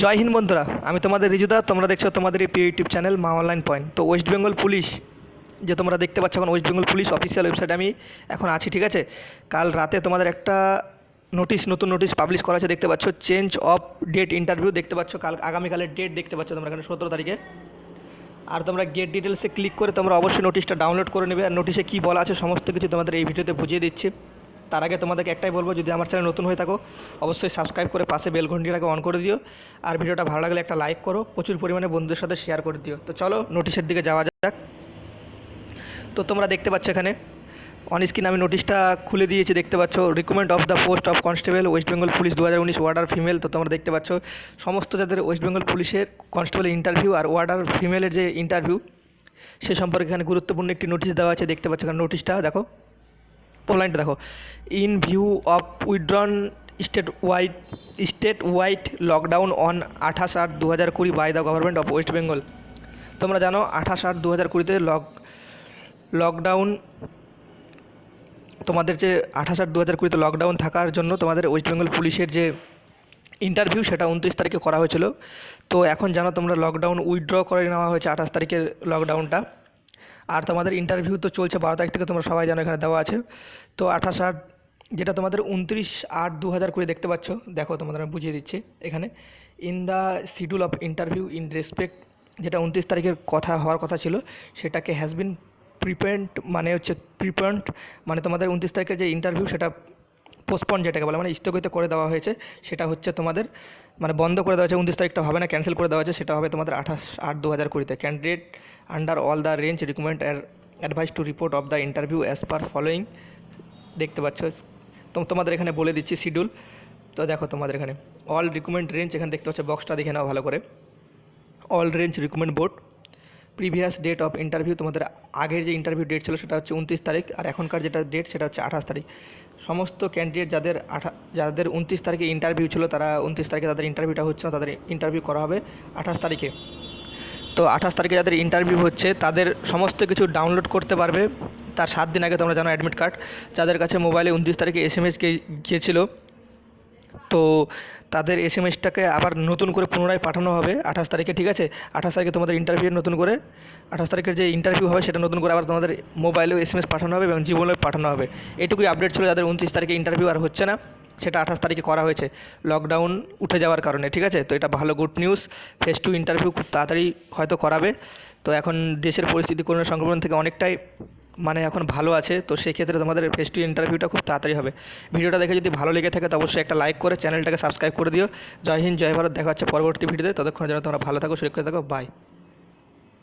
জয় হিন্দ বন্ধুরা, আমি তোমাদের রিজুদা, তোমরা দেখছ তোমাদের এই প্রিয় YouTube channel Maa Online Point. তো ওয়েস্ট বেঙ্গল পুলিশ, যে তোমরা দেখতে পাচ্ছ এখন ওয়েস্ট বেঙ্গল পুলিশ অফিসিয়াল ওয়েবসাইটে আমি এখন আছি, ঠিক আছে? কাল রাতে তোমাদের একটা নোটিশ নতুন নোটিশ পাবলিশ করা আছে, দেখতে পাচ্ছ চেঞ্জ অফ ডেট ইন্টারভিউ দেখতে পাচ্ছ, কাল আগামীকালের ডেট দেখতে পাচ্ছ তোমরা এখানে সতেরো তারিখে। আর তোমরা গেট ডিটেলসে ক্লিক করে তোমরা অবশ্যই নোটিশটা ডাউনলোড করে নেবে, আর নোটিশে কী বলা আছে, সমস্ত কিছু তোমাদের এই ভিডিওতে বুঝিয়ে দিচ্ছি। তার আগে তোমাদেরকে একটাই বলব, যদি আমার চ্যানেল নতুন হয়ে থাকো, অবশ্যই সাবস্ক্রাইব করে পাশে বেল ঘন্টিটাকে অন করে দিও। আর ভিডিওটা ভালো লাগলে একটা লাইক করো, প্রচুর পরিমাণে বন্ধুদের সাথে শেয়ার করে দিও। তো চলো নোটিশের দিকে যাওয়া যাক। তো তোমরা দেখতে পাচ্ছ এখানে অন স্ক্রিন আমি নোটিশটা খুলে দিয়েছি, দেখতে পাচ্ছ। Recommend of the post of constable West Bengal police দু হাজার উনিশ ওয়ার্ডার ফিমেল তো তোমরা দেখতে পাচ্ছ, সমস্ত যাদের ওয়েস্ট বেঙ্গল পুলিশের কনস্টেবল ইন্টারভিউ আর ওয়ার্ডার ফিমেলের যে ইন্টারভিউ সে সম্পর্কে এখানে গুরুত্বপূর্ণ একটি নোটিশ দেওয়া আছে। দেখতে পাচ্ছ নোটিশটা দেখো। লাইনটা দেখো। In view of withdrawn state wide state wide lockdown on আঠাশ আট দু হাজার কুড়ি by the government of West Bengal. তোমরা জানো আঠাশ আট দু হাজার কুড়িতে লক লকডাউন তোমাদের যে আঠাশ আট দু হাজার কুড়িতে লকডাউন থাকার জন্য তোমাদের ওয়েস্ট বেঙ্গল পুলিশের যে ইন্টারভিউ, সেটা উনত্রিশ তারিখে করা হয়েছিল। তো এখন জানো তোমরা লকডাউন উইথড্র করে নেওয়া হয়েছে আঠাশ তারিখের লকডাউনটা। আর তোমাদের ইন্টারভিউ তো চলছে বারো তারিখ থেকে, তোমরা সবাই জানো এখানে দেওয়া আছে। তো আঠাশ আট, যেটা তোমাদের উনত্রিশ আট দু হাজার কুড়ি দেখতে পাচ্ছ, দেখো তোমাদের আমি বুঝিয়ে দিচ্ছি এখানে। In the schedule of interview in respect যেটা উনত্রিশ তারিখের কথা, হওয়ার কথা ছিল, সেটাকে হ্যাজ বিন প্রিপেন্ট মানে হচ্ছে প্রিপেন্ট মানে তোমাদের উনত্রিশ তারিখের যে ইন্টারভিউ সেটা পোস্টপন যেটাকে বলে মানে স্থগিত করে দেওয়া হয়েছে, সেটা হচ্ছে তোমাদের মানে বন্ধ করে দেওয়া হয়েছে, উনত্রিশ তারিখটা হবে না ক্যান্সেল করে দেওয়া হয়েছে, সেটা হবে তোমাদের আঠাশ আট দু হাজার কুড়িতে। Candidate under all the range recommend advise to report of the interview as per following দেখতে পাচ্ছ? তো তোমাদের এখানে বলে দিচ্ছি শিডিউল তো দেখো তোমাদের এখানে। অল রিকমেন্ড রেঞ্জ এখানে দেখতে পাচ্ছ বক্সটা দেখে নাও ভালো করে। All range recommend board previous date of interview তোমাদের আগের যে ইন্টারভিউ ডেট ছিল, সেটা হচ্ছে উনত্রিশ তারিখ। আর এখনকার যেটা ডেট সেটা হচ্ছে আঠাশ তারিখ। সমস্ত ক্যান্ডিডেট যাদের আঠা, যাদের উনত্রিশ তারিখে ইন্টারভিউ ছিল, তারা উনত্রিশ তারিখে তাদের ইন্টারভিউটা হচ্ছে না তাদের ইন্টারভিউ করা হবে আঠাশ তারিখে। তো আঠাশ তারিখে যাদের ইন্টারভিউ হচ্ছে, তাদের সমস্ত কিছু ডাউনলোড করতে পারবে। তার সাত দিন আগে তোমরা জানো অ্যাডমিট কার্ড যাদের কাছে মোবাইলে উনত্রিশ তারিখে এস এম এস গিয়েছিল। তো তাদের এস এম এসটাকে আবার নতুন করে পুনরায় পাঠানো হবে আঠাশ তারিখে, ঠিক আছে? আঠাশ তারিখে তোমাদের ইন্টারভিউ নতুন করে, আঠাশ তারিখের যে ইন্টারভিউ হবে সেটা নতুন করে আবার তোমাদের মোবাইলেও এস এম এস পাঠানো হবে এবং জীবনেও পাঠানো হবে। এটুকুই আপডেট ছিল যাদের উনত্রিশ তারিখে ইন্টারভিউ আর হচ্ছে না। সেটা আঠাশ তারিখে করা হয়েছে। লকডাউন উঠে যাওয়ার কারণে, ঠিক আছে? তো এটা ভালো good news face to interview খুব তাড়াতাড়ি হয়তো করাবে। তো এখন দেশের পরিস্থিতি করোনা সংক্রমণ থেকে অনেকটাই মানে এখন ভালো আছে। তো সেক্ষেত্রে তোমাদের ফেস টু ইন্টারভিউটা খুব তাড়াতাড়ি হবে। ভিডিওটা দেখে যদি ভালো লেগে থাকে তো অবশ্যই একটা লাইক করে চ্যানেলটাকে সাবস্ক্রাইব করে দিও। জয় হিন্দ, জয় ভারত। দেখা হচ্ছে পরবর্তী ভিডিওতে ততক্ষণ যেন তোমরা ভালো থাকো, সুরক্ষিত থাকো। বাই